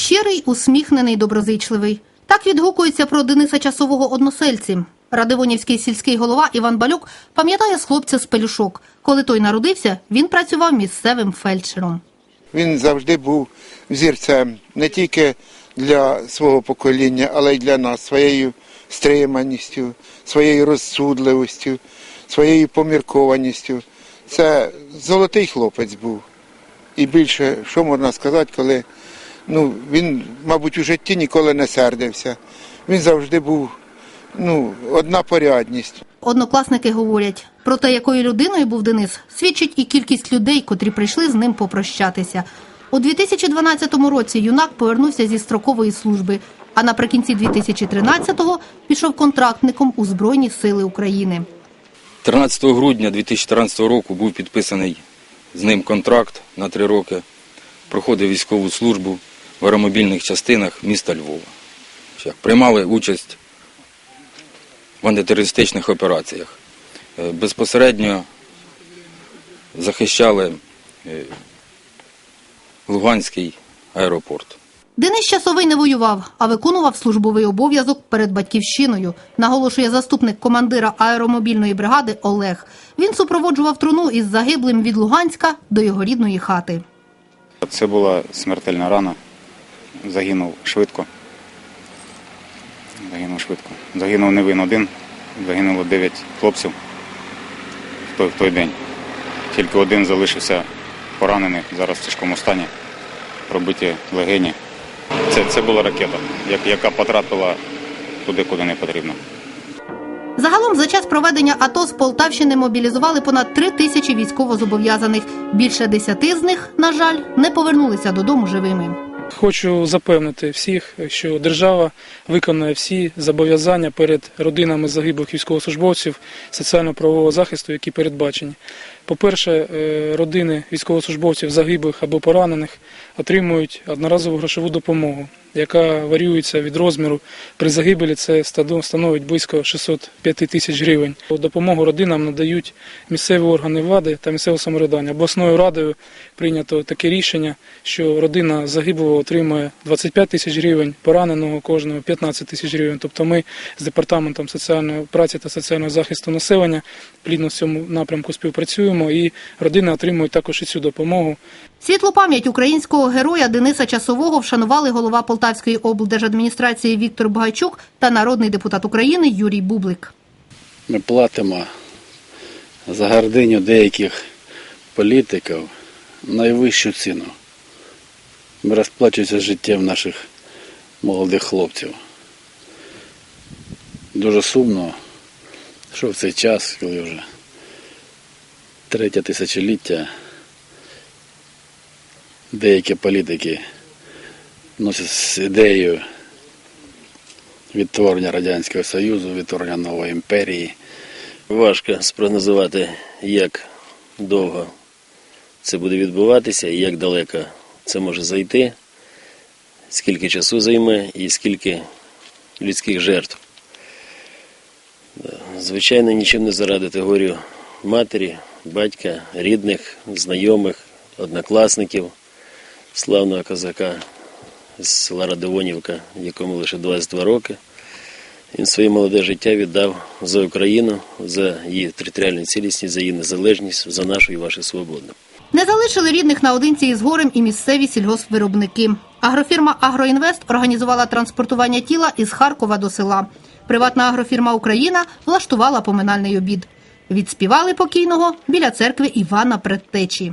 Щирий, усміхнений, доброзичливий. Так відгукується про Дениса Часового односельці. Радивонівський сільський голова Іван Балюк пам'ятає з хлопця з пелюшок. Коли той народився, він працював місцевим фельдшером. Він завжди був взірцем не тільки для свого покоління, але й для нас своєю стриманістю, своєю розсудливістю, своєю поміркованістю. Це золотий хлопець був. І більше, що можна сказати, коли ну, він, мабуть, у житті ніколи не сердився. Він завжди був ну, одна порядність. Однокласники говорять, про те, якою людиною був Денис, свідчить і кількість людей, котрі прийшли з ним попрощатися. У 2012 році юнак повернувся зі строкової служби, а наприкінці 2013-го пішов контрактником у Збройні Сили України. 13 грудня 2014 року був підписаний з ним контракт на три роки. Проходив військову службу в аеромобільних частинах міста Львова. Приймали участь в антитерористичних операціях. Е, Безпосередньо захищали е, Луганський аеропорт. Денис Часовий не воював, а виконував службовий обов'язок перед батьківщиною, наголошує заступник командира аеромобільної бригади Олег. Він супроводжував труну із загиблим від Луганська до його рідної хати. Це була смертельна рана. Загинув швидко. Загинув швидко. Загинув не він один, загинуло 9 хлопців в той, в той день. Тільки один залишився поранений, зараз в тяжкому стані, пробиті легені. Це, це була ракета, як- яка потрапила туди, куди не потрібно. Загалом за час проведення АТО з Полтавщини мобілізували понад три тисячі військовозобов'язаних. Більше десяти з них, на жаль, не повернулися додому живими. Хочу запевнити всіх, що держава виконує всі зобов'язання перед родинами загиблих військовослужбовців соціально-правового захисту, які передбачені. По-перше, е, родини військовослужбовців загиблих або поранених отримують одноразову грошову допомогу, яка варіюється від розміру. При загибелі це становить близько 605 тисяч гривень. Допомогу родинам надають місцеві органи влади та місцеве самоврядування. Обласною радою прийнято таке рішення, що родина загиблого отримує 25 тисяч гривень, пораненого кожного 15 тисяч гривень. Тобто ми з департаментом соціальної праці та соціального захисту населення плідно в цьому напрямку співпрацюємо, і родини отримують також і цю допомогу. Світлу пам'ять українського героя Дениса Часового вшанували голова Полтавської облдержадміністрації Віктор Багайчук та народний депутат України Юрій Бублик. Ми платимо за гординю деяких політиків найвищу ціну. Ми розплачуємося життям наших молодих хлопців. Дуже сумно, що в цей час, коли вже третє тисячоліття, деякі політики носять з ідеєю відтворення Радянського Союзу, відтворення нової імперії. Важко спрогнозувати, як довго це буде відбуватися як далеко це може зайти, скільки часу займе і скільки людських жертв. Звичайно, нічим не зарадити горю матері, батька, рідних, знайомих, однокласників, славного козака з села Радивонівка, якому лише 22 роки. Він своє молоде життя віддав за Україну, за її територіальну цілісність, за її незалежність, за нашу і вашу свободу. Не залишили рідних наодинці із горем і місцеві сільгоспвиробники. Агрофірма Агроінвест організувала транспортування тіла із Харкова до села. Приватна агрофірма Україна влаштувала поминальний обід. Відспівали покійного біля церкви Івана Предтечі.